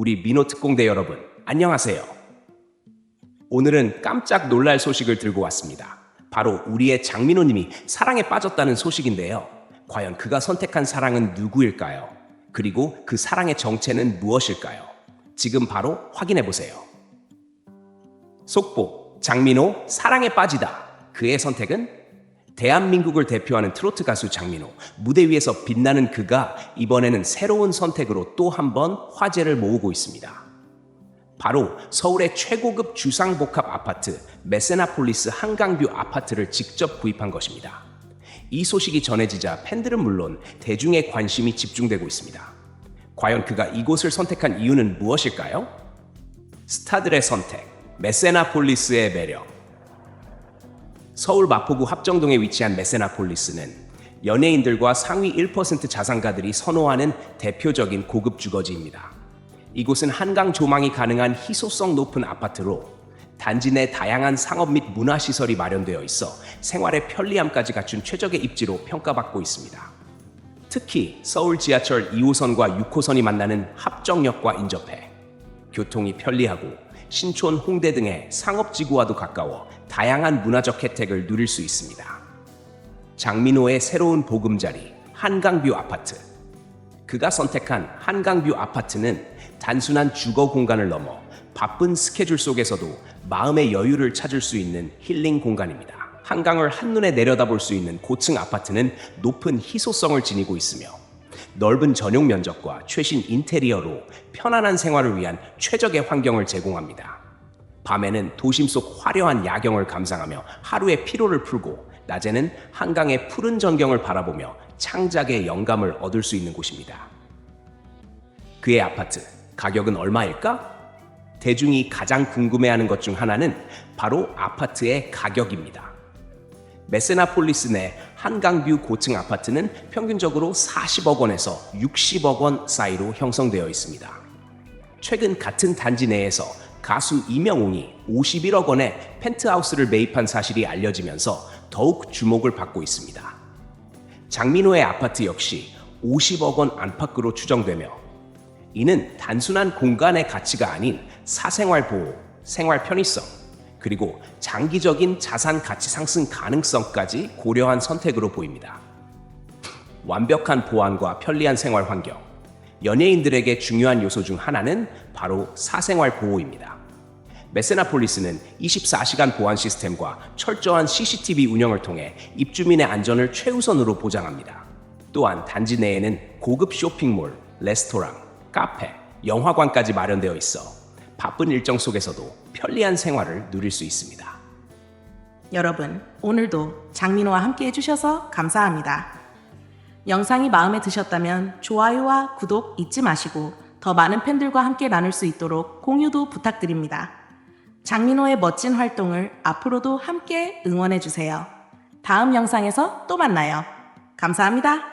우리 민호 특공대 여러분, 안녕하세요. 오늘은 깜짝 놀랄 소식을 들고 왔습니다. 바로 우리의 장민호님이 사랑에 빠졌다는 소식인데요. 과연 그가 선택한 사랑은 누구일까요? 그리고 그 사랑의 정체는 무엇일까요? 지금 바로 확인해 보세요. 속보, 장민호, 사랑에 빠지다. 그의 선택은? 대한민국을 대표하는 트로트 가수 장민호. 무대 위에서 빛나는 그가 이번에는 새로운 선택으로 또 한 번 화제를 모으고 있습니다. 바로 서울의 최고급 주상복합 아파트 메세나폴리스 한강뷰 아파트를 직접 구입한 것입니다. 이 소식이 전해지자 팬들은 물론 대중의 관심이 집중되고 있습니다. 과연 그가 이곳을 선택한 이유는 무엇일까요? 스타들의 선택, 메세나폴리스의 매력. 서울 마포구 합정동에 위치한 메세나폴리스는 연예인들과 상위 1% 자산가들이 선호하는 대표적인 고급 주거지입니다. 이곳은 한강 조망이 가능한 희소성 높은 아파트로 단지 내 다양한 상업 및 문화 시설이 마련되어 있어 생활의 편리함까지 갖춘 최적의 입지로 평가받고 있습니다. 특히 서울 지하철 2호선과 6호선이 만나는 합정역과 인접해 교통이 편리하고 신촌, 홍대 등의 상업지구와도 가까워 다양한 문화적 혜택을 누릴 수 있습니다. 장민호의 새로운 보금자리 한강뷰 아파트. 그가 선택한 한강뷰 아파트는 단순한 주거 공간을 넘어 바쁜 스케줄 속에서도 마음의 여유를 찾을 수 있는 힐링 공간입니다. 한강을 한눈에 내려다볼 수 있는 고층 아파트는 높은 희소성을 지니고 있으며 넓은 전용 면적과 최신 인테리어로 편안한 생활을 위한 최적의 환경을 제공합니다. 밤에는 도심 속 화려한 야경을 감상하며 하루의 피로를 풀고 낮에는 한강의 푸른 전경을 바라보며 창작의 영감을 얻을 수 있는 곳입니다. 그의 아파트 가격은 얼마일까? 대중이 가장 궁금해하는 것 중 하나는 바로 아파트의 가격입니다. 메세나폴리스 내 한강뷰 고층 아파트는 평균적으로 40억 원에서 60억 원 사이로 형성되어 있습니다. 최근 같은 단지 내에서 가수 이명웅이 51억 원의 펜트하우스를 매입한 사실이 알려지면서 더욱 주목을 받고 있습니다. 장민호의 아파트 역시 50억 원 안팎으로 추정되며 이는 단순한 공간의 가치가 아닌 사생활 보호, 생활 편의성, 그리고 장기적인 자산 가치 상승 가능성까지 고려한 선택으로 보입니다. 완벽한 보안과 편리한 생활 환경, 연예인들에게 중요한 요소 중 하나는 바로 사생활 보호입니다. 메세나폴리스는 24시간 보안 시스템과 철저한 CCTV 운영을 통해 입주민의 안전을 최우선으로 보장합니다. 또한 단지 내에는 고급 쇼핑몰, 레스토랑, 카페, 영화관까지 마련되어 있어 바쁜 일정 속에서도 편리한 생활을 누릴 수 있습니다. 여러분, 오늘도 장민호와 함께 해주셔서 감사합니다. 영상이 마음에 드셨다면 좋아요와 구독 잊지 마시고 더 많은 팬들과 함께 나눌 수 있도록 공유도 부탁드립니다. 장민호의 멋진 활동을 앞으로도 함께 응원해주세요. 다음 영상에서 또 만나요. 감사합니다.